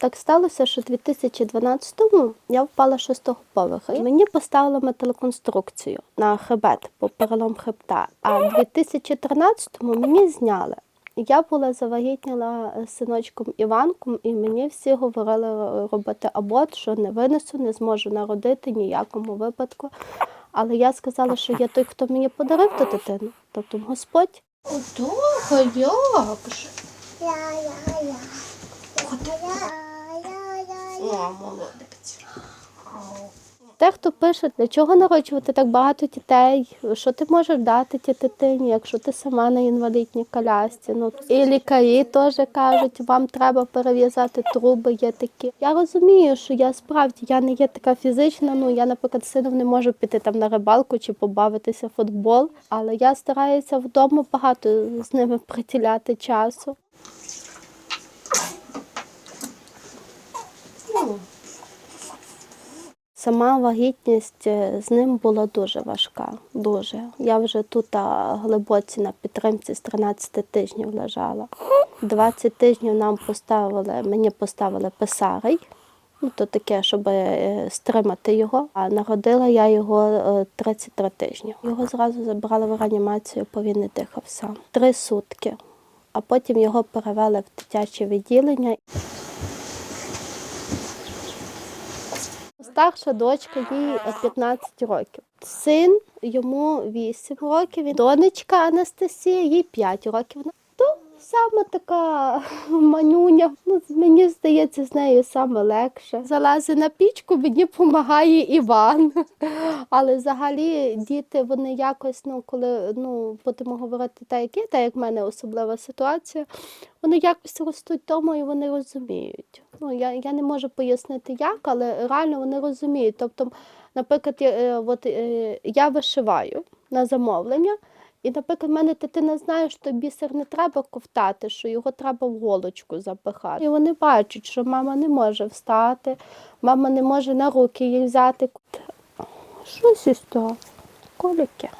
Так сталося, що в 2012-му я впала шостого поверху. І мені поставили металоконструкцію на хребет по перелом хребта. А в 2013-му мені зняли. Я була завагітніла синочком Іванком, і мені всі говорили е, робити аборт, що не винесу, не зможу народити ніякому випадку. Але я сказала, що я той, хто мені подарив ту дитину, тобто Господь. Отого, як же. О, молодець. Дехто пише, для чого народжувати так багато дітей, що ти можеш дати тій дитині, якщо ти сама на інвалідній колясці. Ну і лікарі теж кажуть, вам треба перев'язати труби, є такі. Я розумію, що я справді я не є така фізична. Ну я, наприклад, сином не можу піти там на рибалку чи побавитися в футбол, але я стараюся вдома багато з ними приділяти часу. Сама вагітність е, з ним була дуже важка. Дуже. Я вже тут глибоці на підтримці з 13 тижнів лежала. 20 тижнів нам поставили, мені поставили писарий. Ну, то таке, щоб е, стримати його. А народила я його е, 33 тижні. Його зразу забрали в реанімацію, бо він не дихав сам. Три сутки. А потім його перевели в дитяче відділення. Старша дочка їй е, 15 років. Син йому 8 років, донечка Анастасія, їй 5 років. То саме така манюня. Ну, мені здається, з нею саме легше. Залазить на пічку, мені допомагає Іван. Але взагалі діти вони якось, ну коли ну будемо говорити так, як є, так як в мене особлива ситуація, вони якось ростуть тому і вони розуміють. Ну я, я не можу пояснити як, але реально вони розуміють. Тобто, наприклад, я, е, от, е, я вишиваю на замовлення. І, наприклад, в мене дитина знає, що бісер не треба ковтати, що його треба в голочку запихати. І вони бачать, що мама не може встати, мама не може на руки її взяти. Щось із того. Коліки.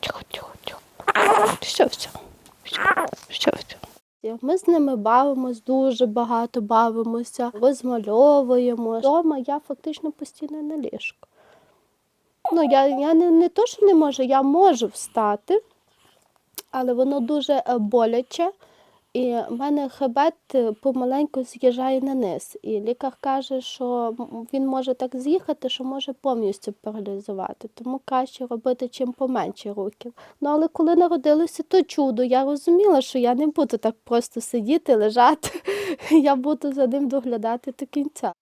Тихо, тихо, тихо. Все, все. Все, все, все. Ми з ними бавимось, дуже багато бавимося, розмальовуємо. Вдома я фактично постійно на ліжку. Ну, я, я не, не то, що не можу, я можу встати, але воно дуже е, боляче. І в мене хребет е, помаленьку з'їжджає на низ. І лікар каже, що він може так з'їхати, що може повністю паралізувати. Тому краще робити чим поменше рухів. Ну але коли народилося то чудо, я розуміла, що я не буду так просто сидіти, лежати. Я буду за ним доглядати до кінця.